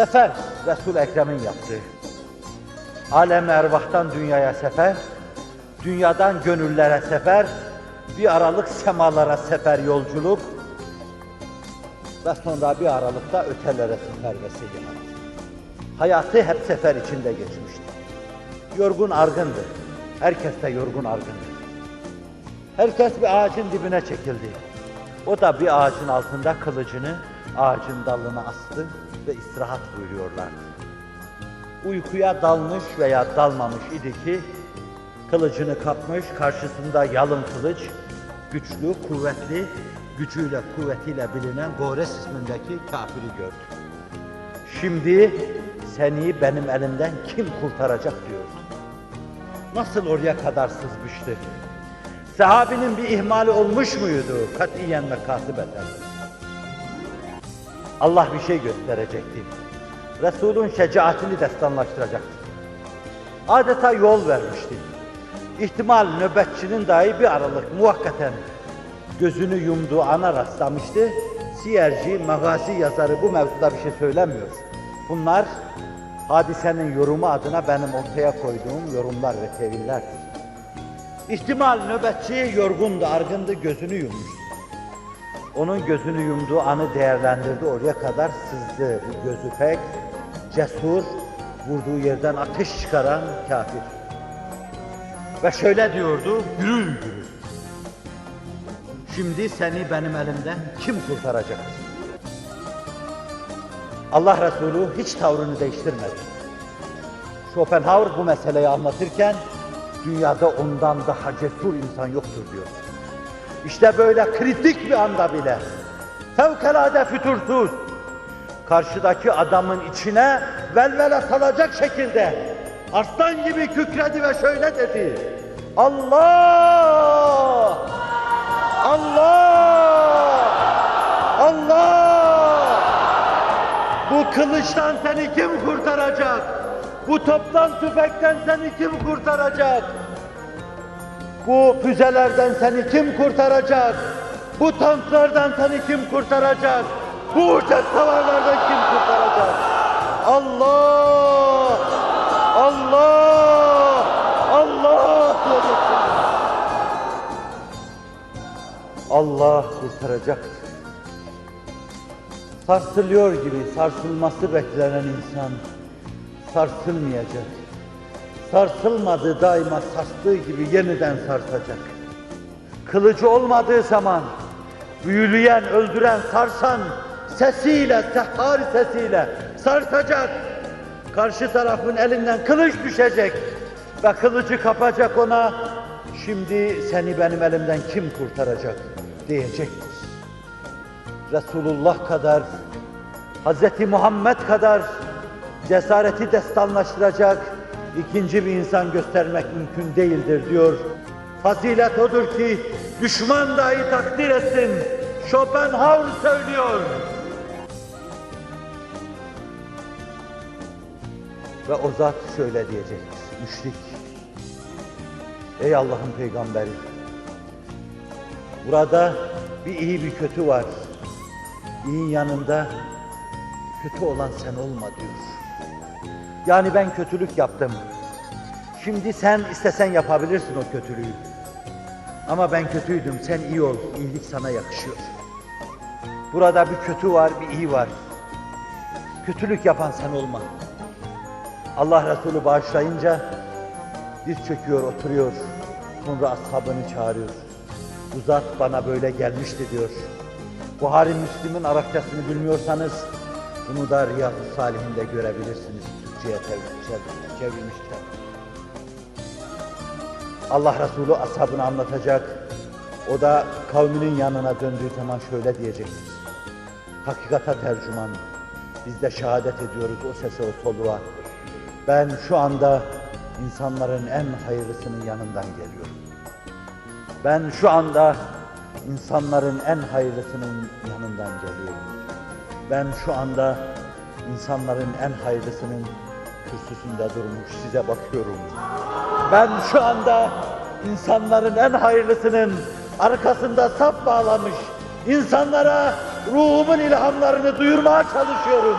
Sefer Resul Ekrem'in yaptığı. Alem ervahtan dünyaya sefer, dünyadan gönüllere sefer, bir aralık semalara sefer yolculuk ve sonra bir aralıkta ötelere sefer ve seyahat. Hayatı hep sefer içinde geçmişti. Yorgun argındı. Herkes de yorgun argındı. Herkes bir ağacın dibine çekildi. O da bir ağacın altında kılıcını ağacın dalına astı ve istirahat buyuruyorlardı. Uykuya dalmış veya dalmamış idi ki kılıcını kapmış, karşısında yalın kılıç, güçlü, kuvvetli, gücüyle, kuvvetiyle bilinen Gores ismindeki kafiri gördü. Şimdi seni benim elimden kim kurtaracak diyordu. Nasıl oraya kadar sızmıştı? Sahabinin bir ihmali olmuş muydu? Katiyen ve kasip ederdi. Allah bir şey gösterecekti. Resul'ün şecaatini destanlaştıracaktı. Adeta yol vermişti. İhtimal nöbetçinin dahi bir aralık muhakkaten gözünü yumduğu ana rastlamıştı. Siyerci, magazi yazarı bu mevzuda bir şey söylemiyor. Bunlar hadisenin yorumu adına benim ortaya koyduğum yorumlar ve tevillerdir. İhtimal nöbetçi yorgundu, argındı, gözünü yummuş. Onun gözünü yumduğu anı değerlendirdi, oraya kadar sızdı. Bu gözü pek cesur, vurduğu yerden ateş çıkaran kafir. Ve şöyle diyordu, gürül gürül. Şimdi seni benim elimden kim kurtaracak? Allah Resulü hiç tavrını değiştirmedi. Schopenhauer bu meseleyi anlatırken dünyada ondan daha cesur insan yoktur diyor. İşte böyle kritik bir anda bile fevkalade fütursuz karşıdaki adamın içine velvele salacak şekilde aslan gibi kükredi ve şöyle dedi. Allah! Allah! Allah! Bu kılıçtan seni kim kurtaracak? Bu toptan tüfekten seni kim kurtaracak? Bu füzelerden seni kim kurtaracak? Bu tanklardan seni kim kurtaracak? Bu uçak savarlardan kim kurtaracak? Allah! Allah! Allah! Allah kurtaracaktır. Sarsılıyor gibi sarsılması beklenen insan sarsılmayacak. Sarsılmadı daima sarstığı gibi yeniden sarsacak. Kılıcı olmadığı zaman büyüleyen, öldüren, sarsan sesiyle, sehari sesiyle sarsacak. Karşı tarafın elinden kılıç düşecek ve kılıcı kapacak ona. Şimdi seni benim elimden kim kurtaracak diyecektir. Resulullah kadar, Hz. Muhammed kadar cesareti destanlaştıracak ikinci bir insan göstermek mümkün değildir diyor. Fazilet odur ki düşman dahi takdir etsin. Schopenhauer söylüyor. Ve o zat şöyle diyecektir. Müşrik. Ey Allah'ın peygamberi. Burada bir iyi bir kötü var. İyinin yanında kötü olan sen olma diyor. Yani ben kötülük yaptım. Şimdi sen istesen yapabilirsin o kötülüğü. Ama ben kötüydüm, sen iyi ol, iyilik sana yakışıyor. Burada bir kötü var, bir iyi var. Kötülük yapan sen olma. Allah Resulü bağışlayınca diz çöküyor, oturuyor. Sonra ashabını çağırıyor. Bu zat bana böyle gelmişti diyor. Buhari Müslim'in Arapçasını bilmiyorsanız bunu da Riyad-ı Salihinde görebilirsiniz. Türkçe'ye tev- çev- çevrilmiştir. Allah Resulü ashabını anlatacak. O da kavminin yanına döndüğü zaman şöyle diyecektir. Hakikata tercüman. Biz de şehadet ediyoruz o sese, o soluğa. Ben şu anda insanların en hayırlısının yanından geliyorum. Ben şu anda insanların en hayırlısının yanından geliyorum. Ben şu anda insanların en hayırlısının kürsüsünde durmuş size bakıyorum. Ben şu anda insanların en hayırlısının arkasında sap bağlamış insanlara ruhumun ilhamlarını duyurmaya çalışıyorum.